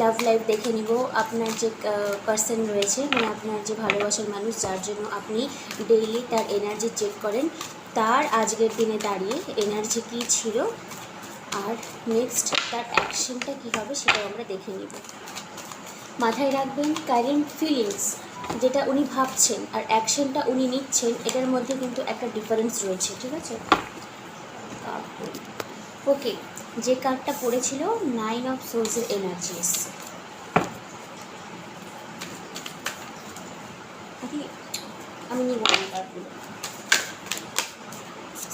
Love life দেখে নিব। আপনার যে পার্সন রয়েছে মানে আপনার যে ভালোবাসার মানুষ, যার জন্য আপনি ডেইলি তার এনার্জি চেক করেন। তার আজকের দিনে দাঁড়িয়ে এনার্জি কী ছিল? আর নেক্সট তার অ্যাকশনটা কী হবে সেটাও আমরা দেখে নিব। মাথায় রাখবেন কারেন্ট ফিলিংস যেটা উনি ভাবছেন আর অ্যাকশনটা উনি নিচ্ছেন, এটার মধ্যে কিন্তু একটা ডিফারেন্স রয়েছে, ঠিক আছে? ওকে যে কার্ডটা পড়েছিল নাইন অফ সোর্সের এনার্জি এসছে আমি নিব কার্ডগুলো।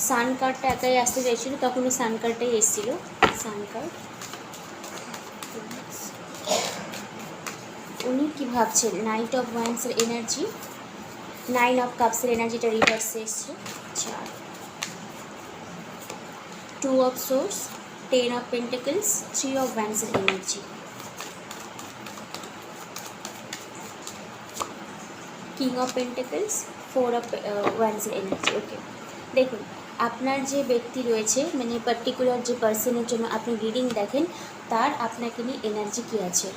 সান কার্ডটা একাই আসতে চাইছিল, তখনও সান কার্ডটাই এসেছিল। সান কার্ড উনি কি ভাবছেন? নাইট অফ ওয়ান্সের এনার্জি নাইন অফ কাপসের এনার্জিটা রিভার্সে এসছে। চার two of swords ten of pentacles three of ওয়ান্সের energy king of pentacles four of ওয়ান্সের energy okay দেখুন, আপনার যে ব্যক্তি রয়েছে মানে পার্টিকুলার যে পার্সনের জন্য আপনি রিডিং দেখেন, তার আপনাকে নিয়ে এনার্জি কী আছে?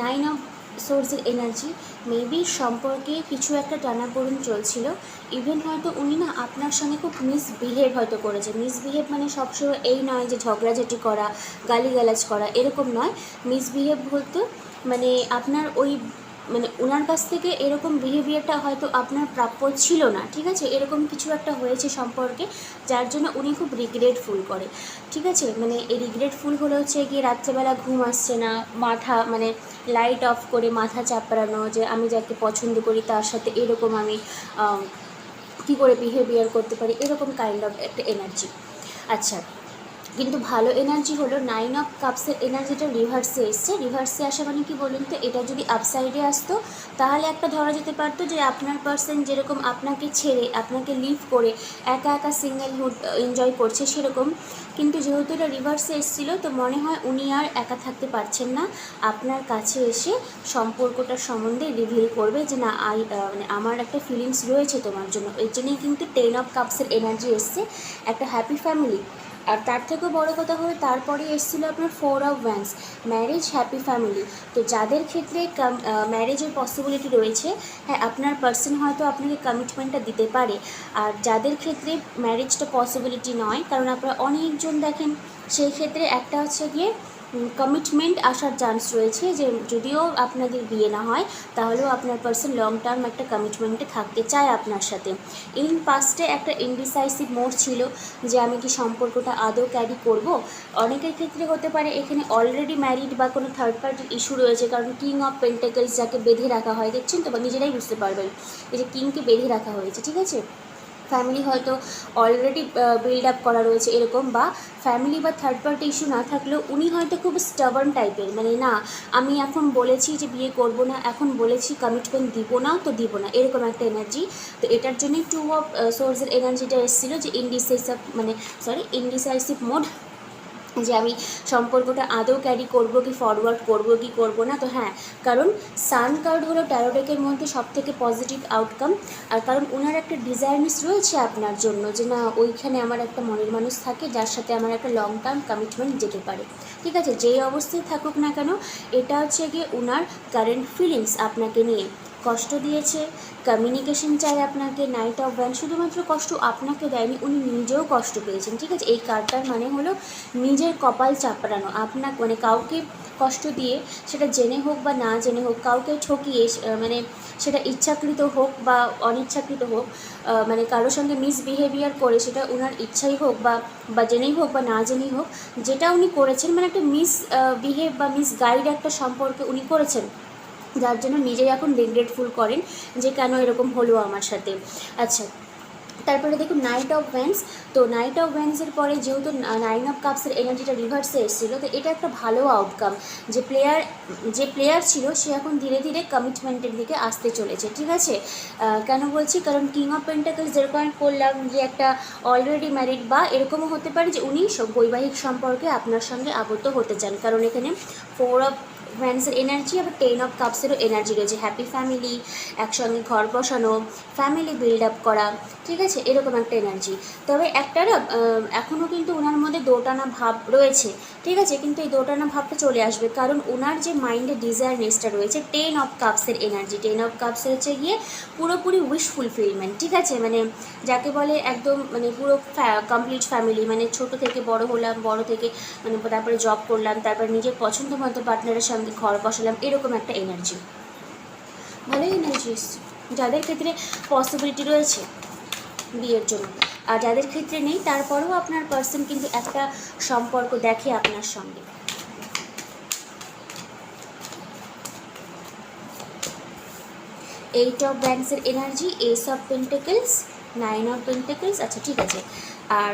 নাইন অফ সোর্সের এনার্জি মেবি সম্পর্কে কিছু একটা টানাপোড়ন চলছিল। ইভেন হয়তো উনি না আপনার সঙ্গে খুব মিসবিহেভ হয়তো করেছে। মিসবিহেভ মানে সবসময় এই নয় যে ঝগড়াঝাটি করা, গালিগালাজ করা, এরকম নয়। মিসবিহেভ বলতে মানে আপনার ওই মানে ওনার কাছ থেকে এরকম বিহেভিয়ারটা হয়তো আপনার প্রাপ্য ছিল না, ঠিক আছে? এরকম কিছু একটা হয়েছে সম্পর্কে, যার জন্য উনি খুব রিগ্রেটফুল করে, ঠিক আছে? মানে এই রিগ্রেটফুল হলো হচ্ছে গিয়ে রাত্রেবেলা ঘুম আসছে না, মাথা মানে লাইট অফ করে মাথা চাপড়ানো, যে আমি যাকে পছন্দ করি তার সাথে এরকম আমি কী করে বিহেভিয়ার করতে পারি? এরকম কাইন্ড অফ একটা এনার্জি আচ্ছা কিন্তু ভালো এনার্জি হলো নাইন অফ কাপসের এনার্জিটা রিভার্সে এসছে। রিভার্সে আসা মানে কি বলুন তো? এটা যদি আপসাইডে আসতো, তাহলে একটা ধরা যেতে পারতো যে আপনার পার্সন যেরকম আপনাকে ছেড়ে, আপনাকে লিভ করে একা একা সিঙ্গেলহুড এনজয় করছে সেরকম। কিন্তু যেহেতু এটা রিভার্সে এসেছিল, তো মনে হয় উনি আর একা থাকতে পারছেন না। আপনার কাছে এসে সম্পর্কটার সম্বন্ধে রিভিল করবে যে না আই মানে আমার একটা ফিলিংস রয়েছে তোমার জন্য। এর জন্যই কিন্তু টেন অফ কাপসের এনার্জি এসছে। একটা হ্যাপি ফ্যামিলি আর তার থেকেও বড় কথা হলো, তারপরে এসেছিল আপনার four of wands marriage happy family তো যাদের ক্ষেত্রে ম্যারেজের পসিবিলিটি রয়েছে হ্যাঁ আপনার পার্সন হয়তো আপনাকে কমিটমেন্টটা দিতে পারে। আর যাদের ক্ষেত্রে ম্যারেজটা পসিবিলিটি নয়, কারণ আপনারা অনেকজন দেখেন, সেই ক্ষেত্রে একটা হচ্ছে গিয়ে কমিটমেন্ট আসার চান্স রয়েছে যে যদিও আপনাদের বিয়ে না হয়, তাহলেও আপনার পার্সন লং টার্ম একটা কমিটমেন্টে থাকতে চায় আপনার সাথে। ইন পাস্টে একটা ইনডিসাইসিভ মোড ছিল যে আমি কি সম্পর্কটা আদৌ ক্যারি করব। অনেকের ক্ষেত্রে হতে পারে এখানে অলরেডি ম্যারিড বা কোনো থার্ড পার্টির ইস্যু রয়েছে, কারণ কিং অফ পেন্টেকলস যাকে বেঁধে রাখা হয়, দেখছেন তো? বা নিজেরাই বুঝতে পারবেন। এই যে কিংকে বেঁধে রাখা হয়েছে, ঠিক আছে? ফ্যামিলি হয়তো অলরেডি বিল্ড আপ করা রয়েছে এরকম বা ফ্যামিলি বা থার্ড পার্টি ইস্যু না থাকলেও উনি হয়তো খুব স্টাবার্ন টাইপের মানে না, আমি এখন বলেছি যে বিয়ে করব না, এখন বলেছি কমিটমেন্ট দিব না, তো দিব না। এরকম একটা এনার্জি তো এটার জন্যই টু অফ সোর্সের এনার্জিটা এসেছিল যে ইনডিসাইসিভ মানে সরি ইনডিসাইসিভ মোড যে আমি সম্পর্কটা আদৌ ক্যারি করব কি ফরওয়ার্ড করব কি করব না, তো হ্যাঁ কারণ সান কার্ড হলো ট্যারোডেকের মধ্যে সব থেকে পজিটিভ আউটকাম আর কারণ ওনার একটা ডিজায়ারনেস রয়েছে আপনার জন্য যে না, ওইখানে আমার একটা মনের মানুষ থাকে, যার সাথে আমার একটা লং টার্ম কমিটমেন্ট যেতে পারে। ঠিক আছে, যেই অবস্থায় থাকুক না কেন, এটা হচ্ছে গিয়ে ওনার কারেন্ট ফিলিংস আপনাকে নিয়ে। কষ্ট দিয়েছে। কমিউনিকেশন চাই আপনাকে নাইট অফ ব্যান্ড শুধুমাত্র কষ্ট আপনাকে দেয়নি, উনি নিজেও কষ্ট পেয়েছেন, ঠিক আছে? এই কার্ডটার মানে হলো নিজের কপাল চাপড়ানো। আপনার মানে কাউকে কষ্ট দিয়ে সেটা জেনে হোক বা না জেনে হোক, কাউকে ঠকিয়ে মানে সেটা ইচ্ছাকৃত হোক বা অনিচ্ছাকৃত হোক মানে কারোর সঙ্গে মিসবিহেভিয়ার করে সেটা ওনার ইচ্ছাই হোক বা বা জেনেই হোক বা না জেনেই হোক, যেটা উনি করেছেন মানে একটা মিস বিহেভ বা মিস গাইড একটা সম্পর্কে উনি করেছেন। যার জন্য নিজেই এখন রিগ্রেটফুল করেন যে কেন এরকম হলো আমার সাথে। আচ্ছা তারপরে দেখুন নাইট অফ ভ্যান্স তো নাইট অফ ভ্যান্সের পরে যেহেতু নাইন অফ কাপসের এনার্জিটা রিভার্সে এসেছিল, তো এটা একটা ভালো আউটকাম যে প্লেয়ার যে প্লেয়ার ছিল, সে এখন ধীরে ধীরে কমিটমেন্টের দিকে আসতে চলেছে, ঠিক আছে? কেন বলছি? কারণ কিং অফ পেন্টাকেলস যেরকম করলাম যে একটা অলরেডি ম্যারিড বা এরকমও হতে পারে যে উনি সব বৈবাহিক সম্পর্কে আপনার সঙ্গে আবদ্ধ হতে চান। কারণ এখানে ফোর অফ ভ্যান্সের এনার্জি আবার টেন অফ কাপসেরও এনার্জি রয়েছে। হ্যাপি ফ্যামিলি একসঙ্গে ঘর বসানো ফ্যামিলি বিল্ড আপ করা, ঠিক আছে? এরকম একটা এনার্জি তবে একটা না এখনও কিন্তু ওনার মধ্যে দোটানা ভাব রয়েছে। ঠিক আছে, কিন্তু এই দোটানা ভাবটা চলে আসবে। কারণ ওনার যে মাইন্ডে ডিজায়ারনেসটা রয়েছে টেন অফ কাপসের এনার্জি টেন অফ কাপসের হচ্ছে গিয়ে পুরোপুরি উইশ ফুলফিলমেন্ট ঠিক আছে? মানে যাকে বলে একদম মানে পুরো কমপ্লিট ফ্যামিলি মানে ছোট থেকে বড় হলাম, বড় থেকে মানে তারপরে জব করলাম, তারপর নিজের পছন্দ মতো পার্টনারের সঙ্গে ঘর বসালাম, এরকম একটা এনার্জি ভালোই এনার্জি যাদের ক্ষেত্রে পসিবিলিটি রয়েছে। বিয়ের জন্য। আর যাদের ক্ষেত্রে নেই, তারপরেও আপনার পার্সন কিন্তু একটা সম্পর্ক দেখে আপনার সঙ্গে। Eight of ব্যাংকসের energy ace of pentacles nine of pentacles আচ্ছা ঠিক আছে। আর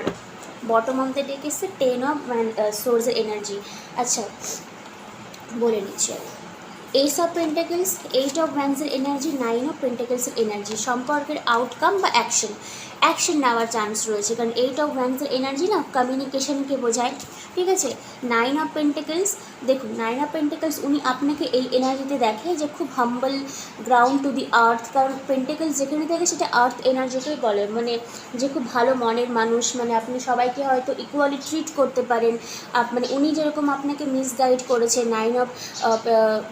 বটম অফ দ্য ডেক এসছে টেন অফ সোর্সের এনার্জি আচ্ছা বলে নিচ্ছি আমি। Ace of pentacles eight of ব্যাংকসের energy nine of পেন্টাকেলসের এনার্জি সম্পর্কের আউটকাম বা অ্যাকশন অ্যাকশন নেওয়ার চান্স রয়েছে, কারণ এইট অফ ব্যাংকসের এনার্জি না কমিউনিকেশনকে বোঝায়। ঠিক আছে? নাইন অফ পেন্টাকেলস দেখুন নাইন অফ পেন্টাকেলস উনি আপনাকে এই এনার্জিতে দেখে যে খুব হাম্বল গ্রাউন্ড টু দি আর্থ কারণ পেন্টাকেলস যেখানে থাকে সেটা আর্থ এনার্জিকেই বলে। মানে যে খুব ভালো মনের মানুষ মানে আপনি সবাইকে হয়তো ইকুয়ালি ট্রিট করতে পারেন। মানে উনি যেরকম আপনাকে মিসগাইড করেছে নাইন অফ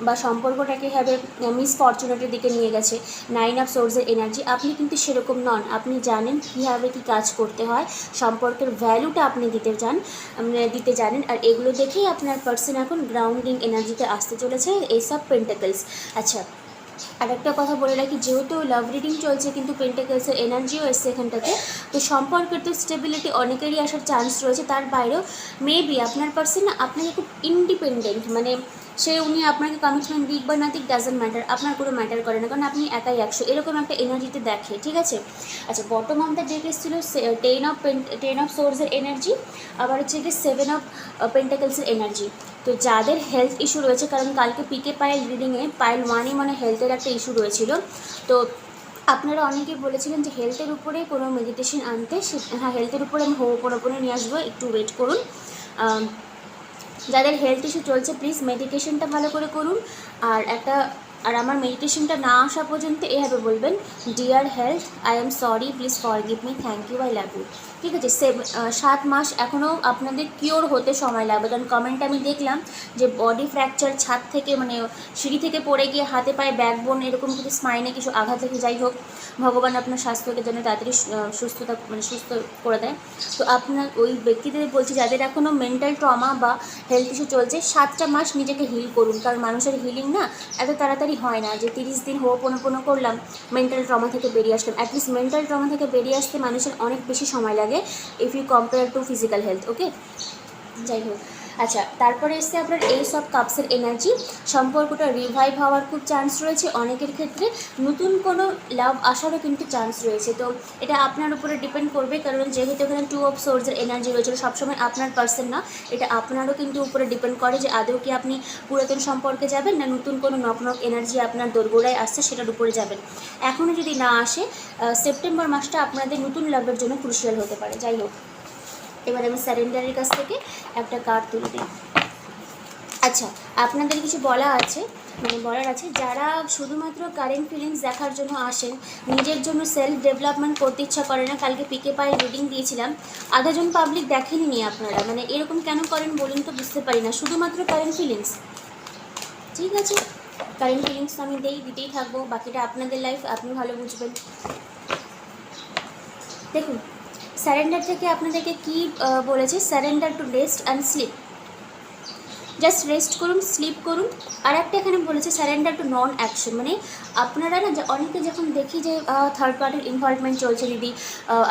বা সম্পর্কটাকে হবে মিস ফরচুনেটের দিকে নিয়ে গেছে। নাইন অফ সোর্সের এনার্জি আপনি কিন্তু সেরকম নন। আপনি জানেন কীভাবে কী কাজ করতে হয়, সম্পর্কের ভ্যালুটা আপনি দিতে চান মানে দিতে জানেন, আর এগুলো দেখেই আপনার পার্সন এখন গ্রাউন্ডিং এনার্জিতে আসতে চলেছে এইসব পেন্টাকেলস আচ্ছা আর একটা কথা বলে রাখি, যেহেতু লাভ রিডিং চলছে, কিন্তু পেন্টাকেলসের এনার্জিও এসছে এখানটাতে, তো সম্পর্কের তো স্টেবিলিটি অনেকেরই আসার চান্স রয়েছে। তার বাইরেও মেবি আপনার পার্সন আপনাকে খুব ইন্ডিপেন্ডেন্ট মানে সে উনি আপনাকে কমিটমেন্ট দিক বা না দিক ডাজেন্ট ম্যাটার আপনার কোনো ম্যাটার করে না, কারণ আপনি একাই একশো, এরকম একটা এনার্জিতে দেখে, ঠিক আছে? আচ্ছা বটম অফ দ্য ডেক এসেছিল টেন অফ টেন অফ সোর্সের এনার্জি আবার হচ্ছে কি সেভেন অফ পেন্টাকেলসের এনার্জি তো যাদের হেলথ ইস্যু রয়েছে, কারণ কালকে পিকে পায়েল রিডিংয়ে পায়েল ওয়ানে মানে হেলথের একটা ইস্যু রয়েছিল, তো আপনারা অনেকেই বলেছিলেন যে হেলথের উপরে কোনো মেডিটেশন আনতে হ্যাঁ হেলথের উপরে আমি হোপোনোপোনো নিয়ে আসব, একটু ওয়েট করুন। যাদের হেলথ ইস্যু চলছে প্লিজ মেডিকেশনটা ভালো করে করুন। আর একটা, আর আমার মেডিটেশনটা না আসা পর্যন্ত এভাবে বলবেন dear health I am sorry please forgive me thank you I love you ঠিক আছে সাত মাস এখনও আপনাদের কিওর হতে সময় লাগবে। কারণ কমেন্ট আমি দেখলাম যে বডি ফ্র্যাকচার ছাদ থেকে মানে সিঁড়ি থেকে পড়ে গিয়ে হাতে পায়ে ব্যাকবোন এরকম কিছু স্মাইনে কিছু আঘাত থেকে যাই হোক, ভগবান আপনার স্বাস্থ্যকে যেন তাড়াতাড়ি সুস্থতা মানে সুস্থ করে দেয়। তো আপনার ওই ব্যক্তিদের বলছি, যাদের এখনও মেন্টাল ট্রমা বা হেলথ ইস্যু চলছে, সাতটা মাস নিজেকে হিল করুন। কারণ মানুষের হিলিং না এত তাড়াতাড়ি হয় না যে তিরিশ দিন হো পনো করলাম মেন্টাল ট্রমা থেকে বেরিয়ে আসলাম। অ্যাটলিস্ট মেন্টাল ট্রমা থেকে বেরিয়ে আসতে মানুষের অনেক বেশি সময় লাগে। If you compare to physical health okay যাই হোক আচ্ছা তারপরে এসছে আপনার এই সব কাপসের এনার্জি সম্পর্কটা রিভাইভ হওয়ার খুব চান্স রয়েছে অনেকের ক্ষেত্রে। নতুন কোনো লাভ আসারও কিন্তু চান্স রয়েছে। তো এটা আপনার উপরে ডিপেন্ড করবে, কারণ যেহেতু এখানে টু অফ সোর্সের এনার্জি রয়েছে সবসময় আপনার পার্সন না। এটা আপনারও কিন্তু উপরে ডিপেন্ড করে যে আদৌ কি আপনি পুরাতন সম্পর্কে যাবেন না নতুন কোনো নক নক এনার্জি আপনার দোরগোড়ায় আসছে, সেটার উপরে যাবেন। এখনও যদি না আসে সেপ্টেম্বর মাসটা আপনাদের নতুন লাভের জন্য ক্রুশিয়াল হতে পারে। যাই হোক। এবার আমি স্যারেন্ডারের কাছ থেকে একটা কার্ড তুলে দিই। আচ্ছা আপনাদের কিছু বলা আছে? মানে বলার আছে, যারা শুধুমাত্র কারেন্ট ফিলিংস দেখার জন্য আসেন, নিজের জন্য সেলফ ডেভেলপমেন্ট করতে ইচ্ছা করে না, কালকে পিকে পায়ে রিডিং দিয়েছিলাম, আধাজন পাবলিক দেখেনি নি আপনারা মানে এরকম কেন করেন বলুন তো বুঝতে পারি না, শুধুমাত্র কারেন্ট ফিলিংস ঠিক আছে কারেন্ট ফিলিংস আমি দেই, দিতেই থাকব, বাকিটা আপনাদের লাইফ আপনি ভালো বুঝবেন। দেখুন স্যারেন্ডার থেকে আপনাদেরকে কি বলেছি? Surrender to rest and sleep just rest করুন স্লিপ করুন। আর একটা এখানে বলেছে স্যারেন্ডার টু নন অ্যাকশন মানে আপনারা না অনেকে যখন দেখি যে থার্ড পার্টির ইনভলভমেন্ট চলছে, দিদি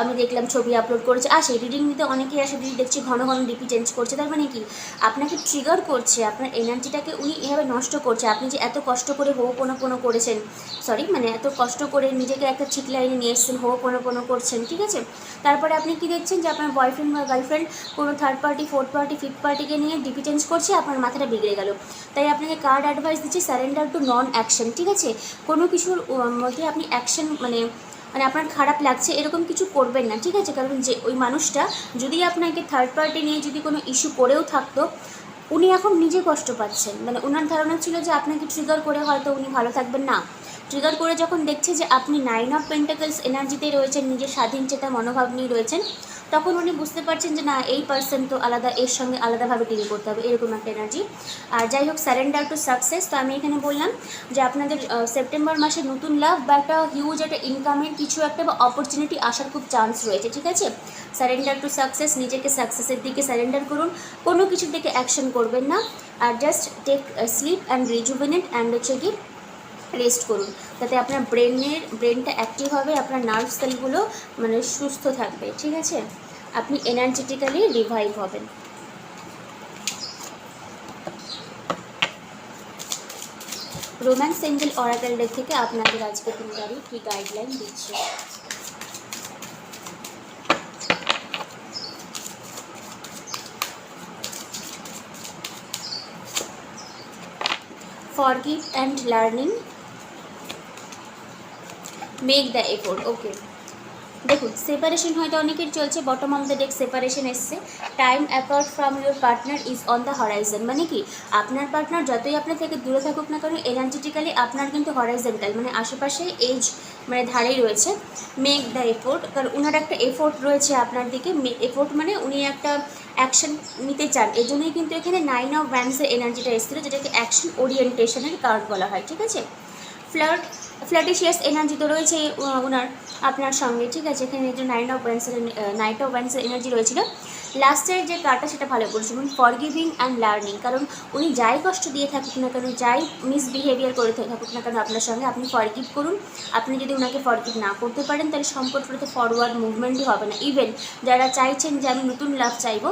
আমি দেখলাম ছবি আপলোড করেছে। আসে রিডিং নিতে অনেকেই আসে, দিদি, দেখছি ঘন ঘন ডিপি চেঞ্জ করছে। তার মানে কি? আপনাকে ট্রিগার করছে, আপনার এনার্জিটাকে উনি এভাবে নষ্ট করছে। আপনি যে এত কষ্ট করে হো পোনো পোনো করেছেন সরি মানে এত কষ্ট করে নিজেকে একটা ঠিক লাইনে নিয়ে এসেছেন পোনো করছেন, ঠিক আছে? তারপরে আপনি কি দেখছেন যে, আপনার বয়ফ্রেন্ড বা গার্লফ্রেন্ড কোনো third party fourth party fifth পার্টিকে নিয়ে ডিপি চেঞ্জ করছে, আপনার মাথাটা বিগড়ে গেল। তাই আপনাকে কার্ড অ্যাডভাইস দিচ্ছি স্যারেন্ডার টু নন অ্যাকশন ঠিক আছে? কোনো কিছুর মধ্যে আপনি অ্যাকশন মানে মানে আপনার খারাপ লাগছে, এরকম কিছু করবেন না, ঠিক আছে? কারণ যে, ওই মানুষটা যদি আপনাকে থার্ড পার্টি নিয়ে যদি কোনো ইস্যু করেও থাকতো, উনি এখন নিজে কষ্ট পাচ্ছেন। মানে ওনার ধারণা ছিল যে আপনাকে ট্রিগার করে হয়তো উনি ভালো থাকবেন না। ট্রিগার করে যখন দেখছে যে আপনি নাইন অফ পেন্টাকলস এনার্জিতেই রয়েছেন, নিজের স্বাধীন চেতা মনোভাব নিয়ে রয়েছেন তখন উনি বুঝতে পারছেন যে না, এই পার্সন তো আলাদা, এর সঙ্গে আলাদাভাবে ডিল করতে হবে, এরকম একটা এনার্জি আর যাই হোক স্যারেন্ডার টু সাকসেস তো আমি এখানে বললাম যে আপনাদের সেপ্টেম্বর মাসে নতুন লাভ বা একটা হিউজ একটা ইনকামের কিছু একটা বা অপরচুনিটি আসার খুব চান্স রয়েছে, ঠিক আছে? স্যারেন্ডার টু সাকসেস নিজেকে সাকসেসের দিকে স্যারেন্ডার করুন, কোনো কিছুর দিকে অ্যাকশন করবেন না। আর just take sleep and rejuvenate and হচ্ছে কি রেস্ট করুন। তাতে আপনার ব্রেনের ব্রেনটা অ্যাক্টিভ হবে, আপনার নার্ভ সেলগুলো মানে সুস্থ থাকবে, ঠিক আছে? আপনি এনার্জেটিক্যালি রিভাইভ হবেন। রোম্যান্স এঞ্জেল অরাকাল ডেক থেকে আপনাদের আজকে তিন তারিখ কী গাইডলাইন দিচ্ছে? forgive and learning make the effort okay দেখুন সেপারেশন হয়তো অনেকের চলছে bottom of the deck separation এসছে। Time apart from your partner is on the horizon মানে কি? আপনার পার্টনার যতই আপনার থেকে দূরে থাকুক না কেন এনার্জেটিক্যালি আপনার কিন্তু হরাইজেন্টাল মানে আশেপাশে এজ মানে ধারেই রয়েছে। মেক দ্য এফোর্ট কারণ ওনার একটা এফোর্ট রয়েছে আপনার দিকে। এফোর্ট মানে উনি একটা অ্যাকশন নিতে চান। এই জন্যই কিন্তু এখানে নাইন অফ ব্যান্ডসের এনার্জিটা এসেছিল, যেটাকে অ্যাকশন ওরিয়েন্টেশনের কার্ড বলা হয়, ঠিক আছে? ফ্লার্ট ফ্ল্যাটিশিয়াস এনার্জি তো রয়েছে ওনার, আপনার সঙ্গে, ঠিক আছে? এখানে যে নাইন অফ ওয়ান্সের নাইট অফ ওয়ান্সের এনার্জি রয়েছিল। লাস্টের যে কার্ডটা সেটা ভালো করেছে এবং ফরগিভিং অ্যান্ড লার্নিং কারণ উনি যাই কষ্ট দিয়ে থাকুক না কেন, যাই মিসবিহেভিয়ার করে থাকুক না কেন, আপনার সঙ্গে আপনি ফরগিভ করুন। আপনি যদি ওনাকে ফরগিভ না করতে পারেন, তাহলে সম্পর্কটাতে ফরওয়ার্ড মুভমেন্টই হবে না। ইভেন যারা চাইছেন যে আমি নতুন লাভ চাইব,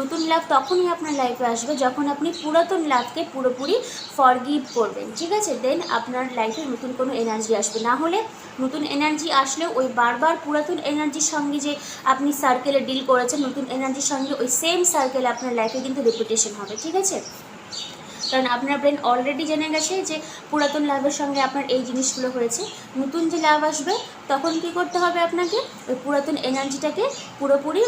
নতুন লাভ তখনই আপনার লাইফে আসবে যখন আপনি পুরাতন লাভকে পুরোপুরি ফরগিভ করবেন, ঠিক আছে? দেন আপনার লাইফে নতুন কোনো এনার্জি আসবে। না হলে নতুন এনার্জি আসলেও ওই বারবার পুরাতন এনার্জির সঙ্গে যে আপনি সার্কেলে ডিল করেছেন, নতুন এনার্জির সঙ্গে ওই সেম সার্কেল আপনার লাইফে কিন্তু রিপিটেশন হবে, ঠিক আছে? কারণ আপনার ব্রেন অলরেডি জেনে গেছে যে পুরাতন লাভের সঙ্গে আপনার এই জিনিসগুলো হয়েছে। নতুন যে লাভ আসবে, তখন কি করতে হবে আপনাকে? ওই পুরাতন এনার্জিটাকে পুরোপুরি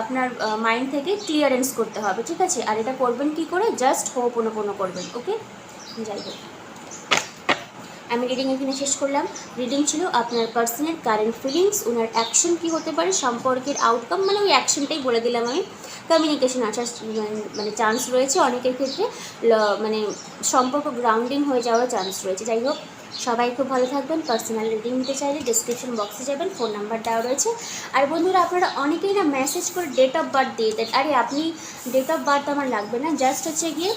আপনার মাইন্ড থেকে ক্লিয়ারেন্স করতে হবে, ঠিক আছে? আর এটা করবেন কি করে? জাস্ট হোপনোপনো করবেন ওকে যাই হোক। আমি রিডিং এখানে শেষ করলাম। রিডিং ছিল আপনার পার্সনের কারেন্ট ফিলিংস ওনার অ্যাকশন কী হতে পারে, সম্পর্কের আউটকাম মানে ওই অ্যাকশনটাই বলে দিলাম আমি। কমিউনিকেশন আসার মানে চান্স রয়েছে অনেকের ক্ষেত্রে। মানে সম্পর্ক গ্রাউন্ডিং হয়ে যাওয়ার চান্স রয়েছে। যাই হোক, সবাই খুব ভালো থাকবেন। পার্সোনাল রিডিং নিতে চাইলে ডিসক্রিপশন বক্সে যাবেন ফোন নাম্বার দেওয়া রয়েছে। আর বন্ধুরা, আপনারা অনেকেই না মেসেজ করে ডেট অফ বার্থ দিয়ে দেন। আরে, আপনি ডেট অফ বার্থ আমার লাগবে না। জাস্ট হচ্ছে গিয়ে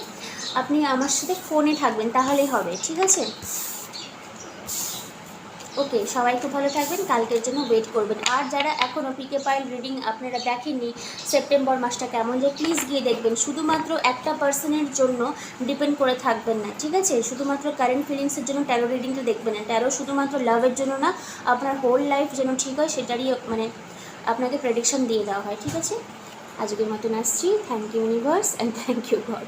আপনি আমার সাথে ফোনে থাকবেন, তাহলেই হবে। ঠিক আছে? ওকে, সবাই খুব ভালো থাকবেন, কালকের জন্য ওয়েট করবেন। আর যারা এখনও পিকে পাইল রিডিং আপনারা দেখেননি সেপ্টেম্বর মাসটা কেমন যায় প্লিজ গিয়ে দেখবেন। শুধুমাত্র একটা পার্সনের জন্য ডিপেন্ড করে থাকবেন না, ঠিক আছে? শুধুমাত্র কারেন্ট ফিলিংসের জন্য ট্যারো রিডিংটা দেখবেন না। ট্যারো শুধুমাত্র লাভের জন্য না, আপনার হোল লাইফ যেন ঠিক হয়, সেটারই মানে আপনাকে প্রেডিকশন দিয়ে দেওয়া হয়, ঠিক আছে? আজকের মতন আসছি। Thank you universe and thank you God